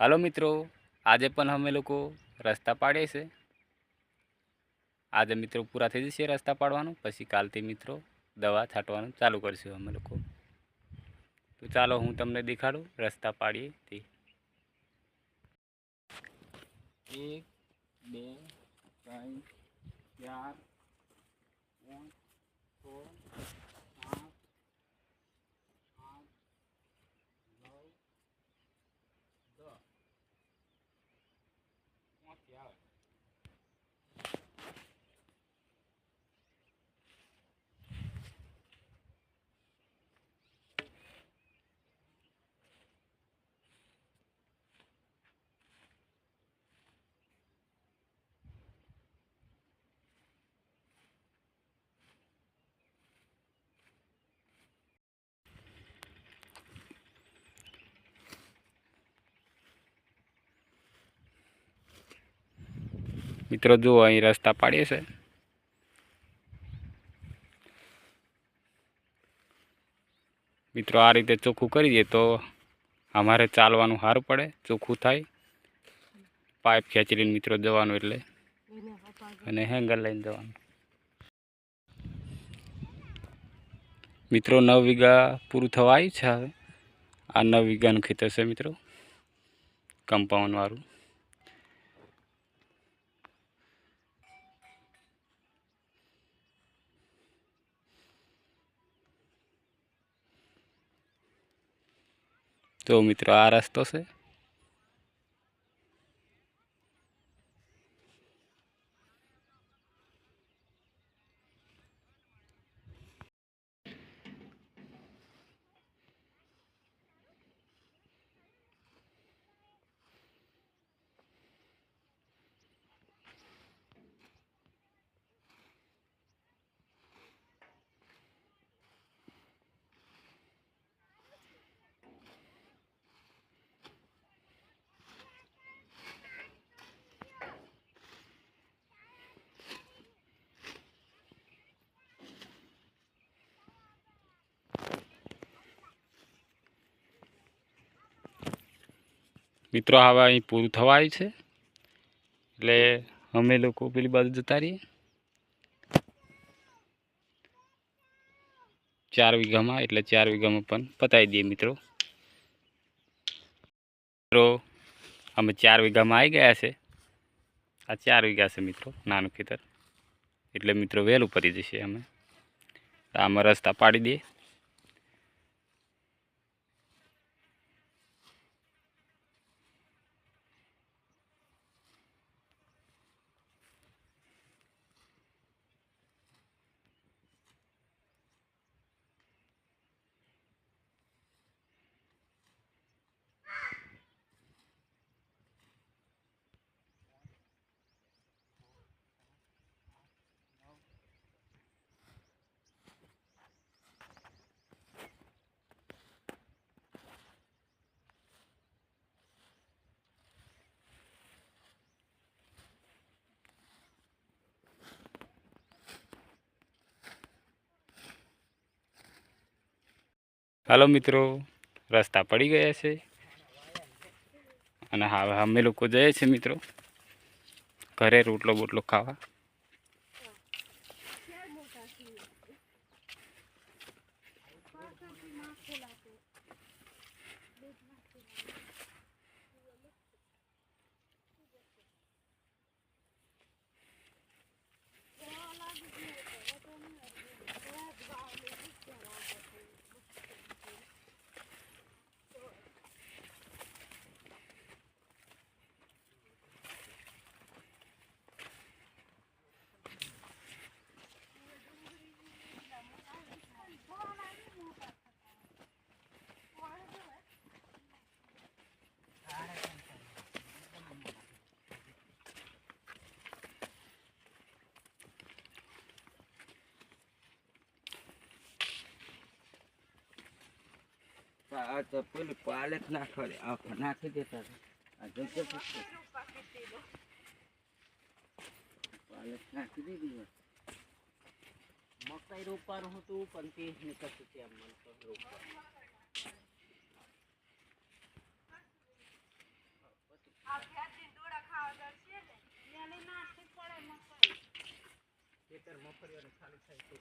હાલો મિત્રો, આજે પણ અમે લોકો રસ્તા પાડીએ છે. આજે મિત્રો પૂરા થઈ જશે રસ્તા પાડવાનું, પછી કાલથી મિત્રો દવા છાંટવાનું ચાલુ કરીશું અમે લોકો. તો ચાલો હું તમને દેખાડું રસ્તા પાડીએ તે એક, બે, ત્રણ, ચાર, પાંચ, છ Yeah. મિત્રો, જુઓ, અહીં રસ્તા પાડીએ છે. મિત્રો, આ રીતે ચોખ્ખું કરી દઈએ તો અમારે ચાલવાનું સારું પડે, ચોખ્ખું થાય. પાઇપ ખેંચી લઈને મિત્રો જવાનું એટલે. અને હેંગર લઈને જવાનું. મિત્રો, નવ વીઘા પૂરું થવા આવ્યું છે હવે. આ નવ વીઘાનું ખેતર છે મિત્રો. કમ્પાઉન્ડવાળું તો મિત્રો આ રસ્તો છે. મિત્રો હવે અહીં પૂરું થવા આવ્યું છે. એટલે અમે લોકો પેલી બાજુ જતા રહીએ. ચાર વીઘામાં, એટલે ચાર વીઘામાં પણ પતાવી દઈએ મિત્રો. મિત્રો, અમે ચાર વીઘામાં આવી ગયા છે. આ ચાર વીઘા છે મિત્રો, નાનું ખેતર. એટલે મિત્રો, વહેલું પડી જશે અમે. આમાં રસ્તા પાડી દઈએ. હાલો મિત્રો, રસ્તા પડી ગયા છે. અને હવે અમે લોકો જઈએ છીએ મિત્રો. ઘરે રોટલો બોટલો ખાવા. આ તો પેલી પાલક નાખો નાખી દેતા આ જગ્યા પાલક નાખી દીધી મકાઈ રોપવાનું હતું પણ તે નીકળતું છે એમ મને તો રોપવા ખેતર મફળીઓને ખાલી થાય તે